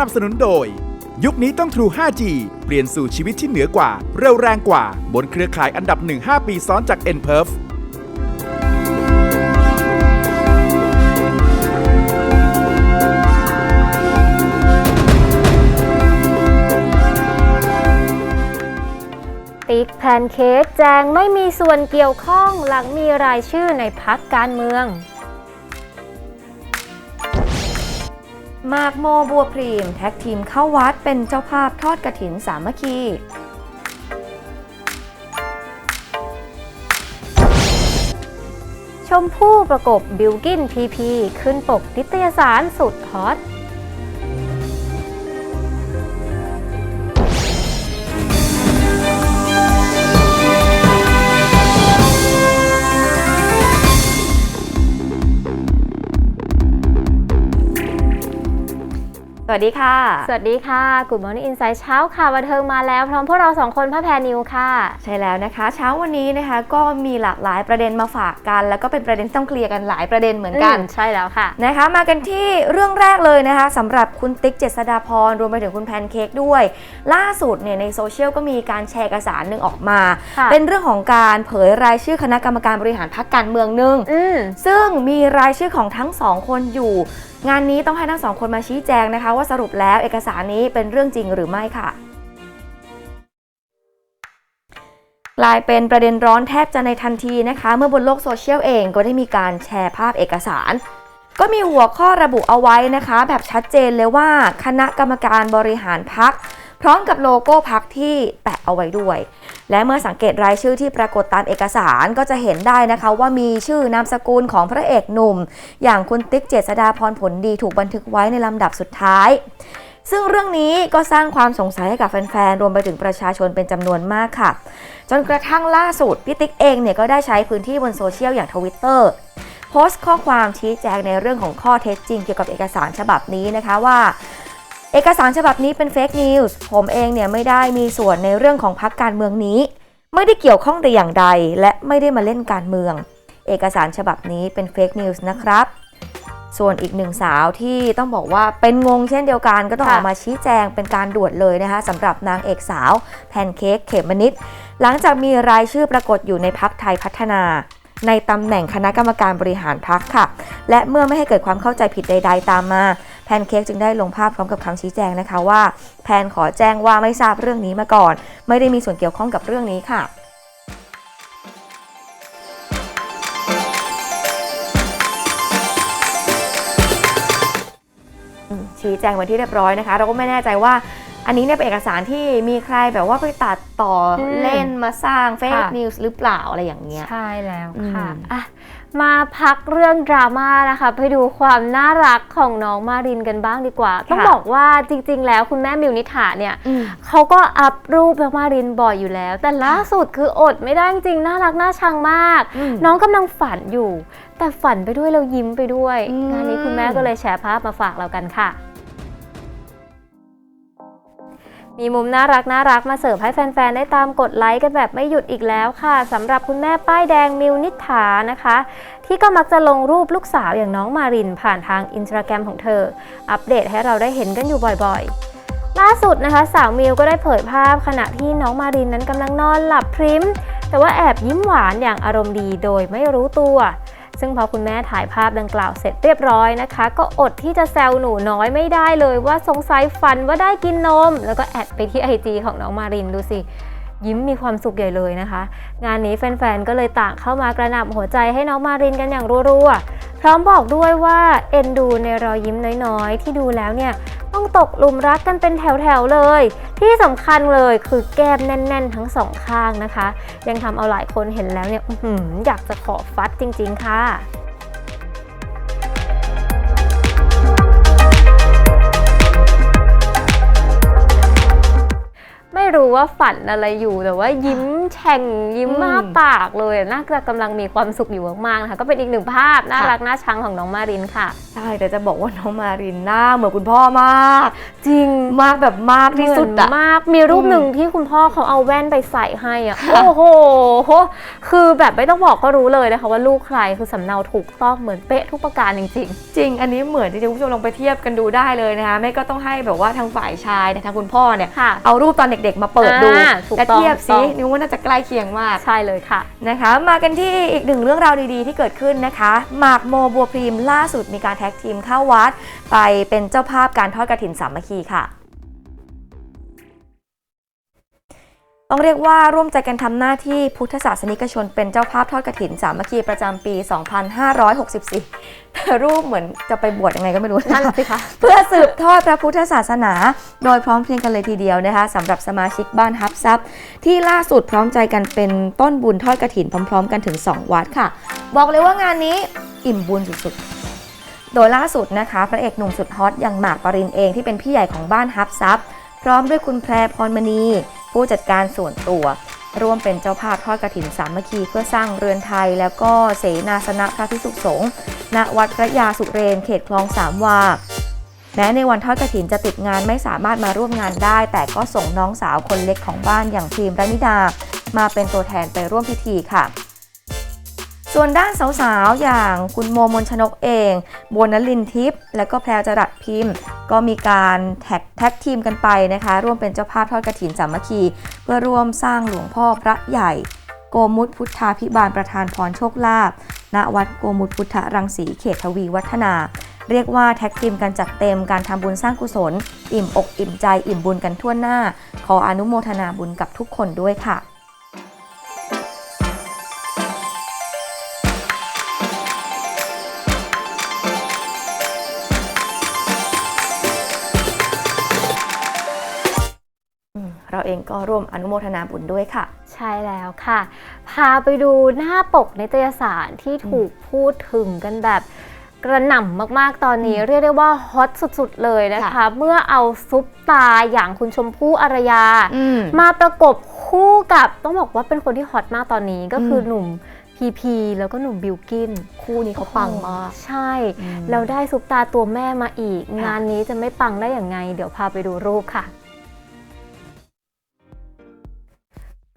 นับสนุนโดย ยุคนี้ต้อง True 5G เปลี่ยนสู่ชีวิตที่เหนือกว่า เร็วแรงกว่า บนเครือข่ายอันดับ 1 5 ปีซ้อนจาก n p e r f ติ๊กแพนเค้กแจงไม่มีส่วนเกี่ยวข้องหลังมีรายชื่อในพักการเมือง มากโมบัวพรีม แท็กทีมเข้าวัดเป็นเจ้าภาพทอดกระถินสามัคคีชมพู่ประกบบิลกินพีพีขึ้นปกนิตยสารสุดฮอต สวัสดีค่ะ สวัสดีค่ะ Good Morning Insight เช้าข่าวบันเทิงมาแล้ว พร้อมพวกเราสองคนพ่อแพรนิวค่ะ ใช่แล้วนะคะ เช้าวันนี้นะคะก็มีหลากหลายประเด็นมาฝากกัน แล้วก็เป็นประเด็นที่ต้องเคลียร์กันหลายประเด็นเหมือนกัน ใช่แล้วค่ะนะคะ มากันที่เรื่องแรกเลยนะคะสำหรับคุณติ๊กเจษฎาพรรวมไปถึงคุณแพนเค้กด้วย ล่าสุดเนี่ยในโซเชียลก็มีการแชร์เอกสารหนึ่งออกมาค่ะเป็นเรื่องของการเผยรายชื่อคณะกรรมการบริหารพรรคการเมืองหนึ่งอืมซึ่งมีรายชื่อของทั้งสองคนอยู่งานนี้ต้องให้ทั้งสองคนมาชี้แจงนะคะ ว่าสรุปแล้วเอกสารนี้เป็นเรื่องจริงหรือไม่ค่ะกลายเป็นประเด็นร้อนแทบจะในทันทีนะคะ เมื่อบนโลกโซเชียลเองก็ได้มีการแชร์ภาพเอกสาร ก็มีหัวข้อระบุเอาไว้นะคะ แบบชัดเจนเลยว่าคณะกรรมการบริหารพัก พร้อมกับโลโก้พักที่แปะเอาไว้ด้วย และเมื่อสังเกตรายชื่อที่ปรากฏตามเอกสารก็จะเห็นได้นะคะ ว่ามีชื่อนามสกุลของพระเอกหนุ่ม อย่างคุณติ๊กเจษฎาพรผลดีถูกบันทึกไว้ในลำดับสุดท้าย ซึ่งเรื่องนี้ก็สร้างความสงสัยให้กับแฟนๆรวมไปถึงประชาชนเป็นจำนวนมากค่ะ จนกระทั่งล่าสุดพี่ติ๊กเองเนี่ยก็ได้ใช้พื้นที่บนโซเชียลอย่างทวิตเตอร์โพสต์ข้อความชี้แจงในเรื่องของข้อเท็จจริงเกี่ยวกับเอกสารฉบับนี้นะคะว่า เอกสารฉบับนี้เป็นเฟกนิวส์ผมเองเนี่ยไม่ได้มีส่วนในเรื่องของพรรคการเมืองนี้ ไม่ได้เกี่ยวข้องแต่อย่างใด และไม่ได้มาเล่นการเมือง เอกสารฉบับนี้เป็นเฟกนิวส์นะครับ ส่วนอีกหนึ่งสาวที่ต้องบอกว่าเป็นงงเช่นเดียวกันก็ต้องอค่ะอกมาชี้แจงเป็นการด่วนเลยนะคะสำหรับนางเอกสาวแพนเค้กเขมมนิดหลังจากมีรายชื่อปรากฏอยู่ในพักไทยพัฒนาในตำแหน่งคณะกรรมการบริหารพักค่ะ และเมื่อไม่ให้เกิดความเข้าใจผิดใด ๆ ตามมา แพนเค้กจึงได้ลงภาพพร้อมกับคำชี้แจงนะคะว่า แพนขอแจ้งว่าไม่ทราบเรื่องนี้มาก่อน ไม่ได้มีส่วนเกี่ยวข้องกับเรื่องนี้ค่ะอืมชี้แจงไว้ที่เรียบร้อยนะคะ เราก็ไม่แน่ใจว่าอันนี้เนี่ยเป็นเอกสารที่มีใครแบบว่าไปตัดต่ออมเล่นมาสร้างเฟกค่ะนิวส์หรือเปล่าอะไรอย่างเงี้ย ใช่แล้วค่ะอืมอะ มาพักเรื่องดราม่านะคะไปดูความน่ารักของน้องมารินกันบ้างดีกว่า ต้องบอกว่าจริง ๆ แล้วคุณแม่มิวนิถาเนี่ยอืมเขาก็อัพรูปน้องมารินบ่อยอยู่แล้ว แต่ล่าสุดคืออดไม่ได้จริงๆน่ารักน่าชังมากอืมน้องกำลังฝันอยู่ แต่ฝันไปด้วยเรายิ้มไปด้วยอืมงานนี้คุณแม่ก็เลยแชร์ภาพมาฝากเรากันค่ะ มีมุมน่ารักน่ารักมาเสิร์ฟให้แฟนๆ ได้ตามกดไลค์กันแบบไม่หยุดอีกแล้วค่ะสำหรับคุณแม่ป้ายแดงมิวนิษฐานะคะ ที่ก็มักจะลงรูปลูกสาวอย่างน้องมาริน ผ่านทางอินสตาแกรมของเธอ อัปเดตให้เราได้เห็นกันอยู่บ่อยๆ ล่าสุดนะคะ สาวมิวก็ได้เผยภาพขณะที่น้องมารินนั้นกำลังนอนหลับพริมแต่ว่าแอบยิ้มหวานอย่างอารมณ์ดีโดยไม่รู้ตัว ซึ่งพอคุณแม่ถ่ายภาพดังกล่าวเสร็จเรียบร้อยนะคะ ก็อดที่จะแซวหนูน้อยไม่ได้เลยว่าสงสัยฝันว่าได้กินนม แล้วก็แอดไปที่ไอจีของน้องมารินดูสิ ยิ้มมีความสุขใหญ่เลยนะคะ งานนี้แฟนๆ ก็เลยต่างเข้ามากระหน่ำหัวใจให้น้องมารินกันอย่างรัวๆ พร้อมบอกด้วยว่าเอ็นดูในรอยยิ้มน้อยๆ ที่ดูแล้วเนี่ยต้องตกหลุมรักกันเป็นแถวๆเลย ที่สำคัญเลยคือแก้มแน่น ๆ ทั้งสองข้างนะคะ ยังทำเอาหลายคนเห็นแล้วเนี่ยอื้อหืออยากจะขอฟัดจริง ๆ ค่ะ รู้ว่าฝันอะไรอยู่แต่ว่ายิ้มแฉ่งยิ้มอืมมาปากเลยน่าจะกำลังมีความสุขอยู่มากๆนะคะก็เป็นอีกหนึ่งภาพน่าค่ะรักน่าชังของน้องมารินค่ะใช่แต่จะบอกว่าน้องมารินหน้าเหมือนคุณพ่อมาก จริงมากแบบมากที่สุดเหมือะอนมากมีรูปอืมหนึ่งที่คุณพ่อเขาเอาแว่นไปใส่ให้อะโอ้โหคือแบบไม่ต้องบอกก็รู้เลยนะคะว่าลูกใครคือสำเนาถูกต้องเหมือนเป๊ะทุกประการจริงจริง อันนี้เหมือนจริงๆคุณผู้ชมลองไปเทียบกันดูได้เลยนะคะไม่ก็ต้องให้แบบว่าทางฝ่ายชายเนยทางคุณพ่อเนี่ยๆค่ะเอารูปตอนเด็กๆมาเปิดดูอ่าถูกและต้องเทียบถูกต้ซิอง นิ้วว่าน่าจะใกล้เคียงมาก ใช่เลยค่ะ นะคะ มากันที่อีกหนึ่งเรื่องราวดีๆ ที่เกิดขึ้นนะคะหมากโมบัวพรีมล่าสุดมีการแท็กทีมเข้าวัด ไปเป็นเจ้าภาพการทอดกระถินสามัคคีค่ะ ต้องเรียกว่าร่วมใจกันทำหน้าที่พุทธศาสนิกชนเป็นเจ้าภาพทอดกระถินสามัคคีประจำปี 2564แต่รูปเหมือนจะไปบวชยังไงก็ไม่รู้นั่นสิคะเพื่อสืบทอดพระพุทธศาสนา โดยพร้อมเพรียงกันเลยทีเดียวนะคะสำหรับสมาชิกบ้านฮับซับที่ล่าสุดพร้อมใจกันเป็นต้นบุญทอดกระถินพร้อม ๆ กันถึง 2 วัดค่ะ บอกเลยว่างานนี้อิ่มบุญสุดๆ โดยล่าสุดนะคะพระเอกหนุ่มสุดฮอตอย่างหมากปรินเองที่เป็นพี่ใหญ่ของบ้านฮับซับพร้อมด้วยคุณแพรพรมณี ผู้จัดการส่วนตัว ร่วมเป็นเจ้าภาพทอดกระถินสามัคคีเพื่อสร้างเรือนไทย แล้วก็เสนาสนะพระพิสุสงฆ์ณวัดพระยาสุเรนเขตคลองสามวาแม้ในวันทอดกระถินจะติดงานไม่สามารถมาร่วมงานได้ แต่ก็ส่งน้องสาวคนเล็กของบ้านอย่างพิมรนิดา มาเป็นตัวแทนไปร่วมพิธีค่ะ ส่วนด้านสาวๆ อย่างคุณโมมนชนกเอง โบวนลินทิพย์และก็แพรวจรัสพิมพ์ ก็มีการแท็กแท็กทีมกันไปนะคะ ร่วมเป็นเจ้าภาพทอดกระถินสามัคคี เพื่อร่วมสร้างหลวงพ่อพระใหญ่ โกมุตพุทธาพิบาลประธานพรโชคลาภณวัดโกมุตพุทธรังสีเขตทวีวัฒนาเรียกว่าแท็กทีมกันจัดเต็มการทำบุญสร้างกุศล อิ่มอกอิ่มใจอิ่มบุญกันทั่วหน้า ขออนุโมทนาบุญกับทุกคนด้วยค่ะ เราเองก็ร่วมอนุโมทนาบุญด้วยค่ะ ใช่แล้วค่ะ พาไปดูหน้าปกนิตยสารที่ถูกพูดถึงกันแบบกระหน่ำมากๆ ตอนนี้เรียกได้ว่าฮอตสุดๆ เลยนะคะค่ะเมื่อเอาซุปตาอย่างคุณชมพู่อารยาอืมมาประกบคู่กับต้องบอกว่าเป็นคนที่ฮอตมากตอนนี้ก็คืออมหนุ่มพีพีแล้วก็หนุ่มบิลกิน คู่นี้เขาปังมากใช่อืมเราได้ซุปตาตัวแม่มาอีกค่ะงานนี้จะไม่ปังได้อย่างไง เดี๋ยวพาไปดูรูปค่ะ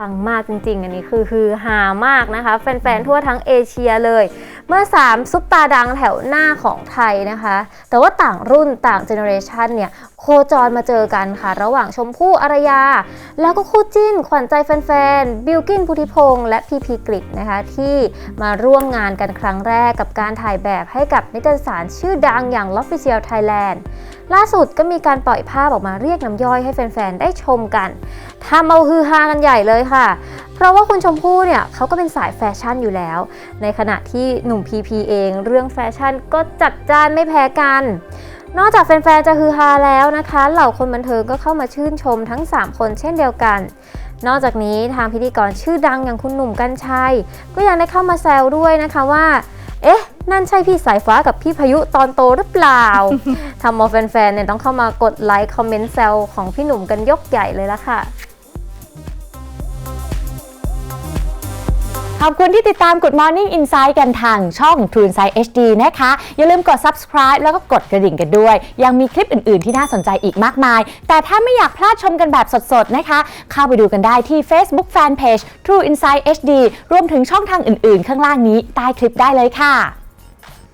ปังมากจริง ๆ อันนี้คือฮือฮามากนะคะ แฟน ๆ ทั่วทั้งเอเชียเลย เมื่อ 3 ซุปตาดังแถวหน้าของไทยนะคะ แต่ว่าต่างรุ่นต่างเจเนอเรชันเนี่ยโคจรมาเจอกันค่ะ ระหว่างชมพู่อารยา แล้วก็คู่จิ้น ขวัญใจแฟน ๆ บิลกินพุทธิพงษ์และพีพีกริกนะคะ ที่มาร่วมงานกันครั้งแรกกับการถ่ายแบบให้กับนิตยสารชื่อดังอย่าง l o f f i c i a l Thailand ล่าสุดก็มีการปล่อยภาพออกมาเรียกน้ำย่อยให้แฟน ๆ ได้ชมกัน ทำเอาฮือฮากันใหญ่เลยค่ะ เพราะว่าคุณชมพู่เนี่ยเขาก็เป็นสายแฟชั่นอยู่แล้ว ในขณะที่หนุ่มพีพีเองเรื่องแฟชั่นก็จัดจ้านไม่แพ้กัน นอกจากแฟนๆจะฮือฮาแล้วนะคะ เหล่าคนบันเทิงก็เข้ามาชื่นชมทั้ง 3 คนเช่นเดียวกัน นอกจากนี้ทางพิธีกรชื่อดังอย่างคุณหนุ่มกัญชัย ก็ยังได้เข้ามาแซวด้วยนะคะว่า เอ๊ะนั่นใช่พี่สายฟ้ากับพี่พายุตอนโตหรือเปล่า ทำเอาแฟนๆเนี่ยต้องเข้ามากดไลค์คอมเมนต์แซวของพี่หนุ่มกันยกใหญ่เลยละค่ะ ขอบคุณที่ติดตาม Good Morning Insight กันทางช่อง True Insight HD นะคะ อย่าลืมกด subscribe แล้วก็กดกระดิ่งกันด้วย ยังมีคลิปอื่น ๆ ที่น่าสนใจอีกมากมาย แต่ถ้าไม่อยากพลาดชมกันแบบสด ๆ นะคะ เข้าไปดูกันได้ที่ Facebook Fanpage True Insight HD รวมถึงช่องทางอื่น ๆ ข้างล่างนี้ใต้คลิปได้เลยค่ะ